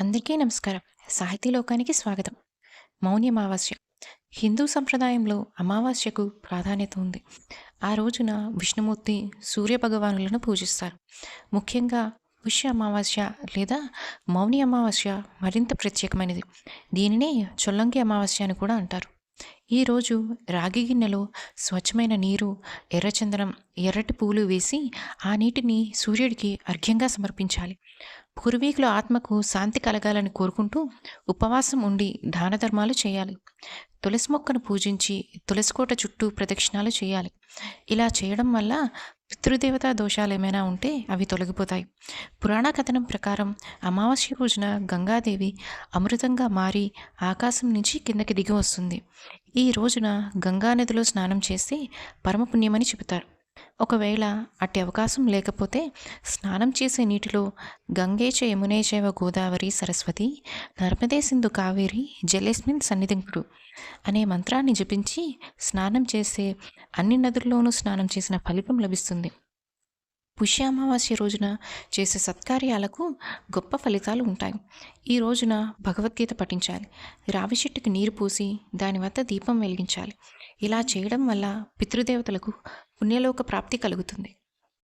అందరికీ నమస్కారం. సాహితీ లోకానికి స్వాగతం. మౌని అమావాస్య హిందూ సంప్రదాయంలో అమావాస్యకు ప్రాధాన్యత ఉంది. ఆ రోజున విష్ణుమూర్తి సూర్య భగవానులను పూజిస్తారు. ముఖ్యంగా పుష్య అమావాస్య లేదా మౌని అమావాస్య మరింత ప్రత్యేకమైనది. దీనినే చొల్లంగి అమావాస్య అని కూడా అంటారు. ఈరోజు రాగి గిన్నెలో స్వచ్ఛమైన నీరు ఎర్రచందనం ఎర్రటి పూలు వేసి ఆ నీటిని సూర్యుడికి అర్ఘ్యంగా సమర్పించాలి. పూర్వీకుల ఆత్మకు శాంతి కలగాలని కోరుకుంటూ ఉపవాసం ఉండి దాన ధర్మాలు చేయాలి. తులసి మొక్కను పూజించి తులసికోట చుట్టూ ప్రదక్షిణాలు చేయాలి. ఇలా చేయడం వల్ల పితృదేవతా దోషాలు ఏమైనా ఉంటే అవి తొలగిపోతాయి. పురాణ కథనం ప్రకారం అమావాస్య రోజున గంగాదేవి అమృతంగా మారి ఆకాశం నుంచి కిందకి దిగి వస్తుంది. ఈ రోజున గంగా నదిలో స్నానం చేస్తే పరమపుణ్యమని చెబుతారు. ఒకవేళ అట్టి అవకాశం లేకపోతే స్నానం చేసే నీటిలో గంగేచ యమునేచైవ గోదావరి సరస్వతి నర్మదే సింధు కావేరి జలేస్మిన్ సన్నిధింకుడు అనే మంత్రాన్ని జపించి స్నానం చేసే అన్ని నదుల్లోనూ స్నానం చేసిన ఫలితం లభిస్తుంది. పుష్య అమావాస్య రోజున చేసే సత్కార్యాలకు గొప్ప ఫలితాలు ఉంటాయి. ఈ రోజున భగవద్గీత పఠించాలి. రావి చెట్టుకి నీరు పూసి దాని వద్ద దీపం వెలిగించాలి. ఇలా చేయడం వల్ల పితృదేవతలకు పుణ్యలోక ప్రాప్తి కలుగుతుంది.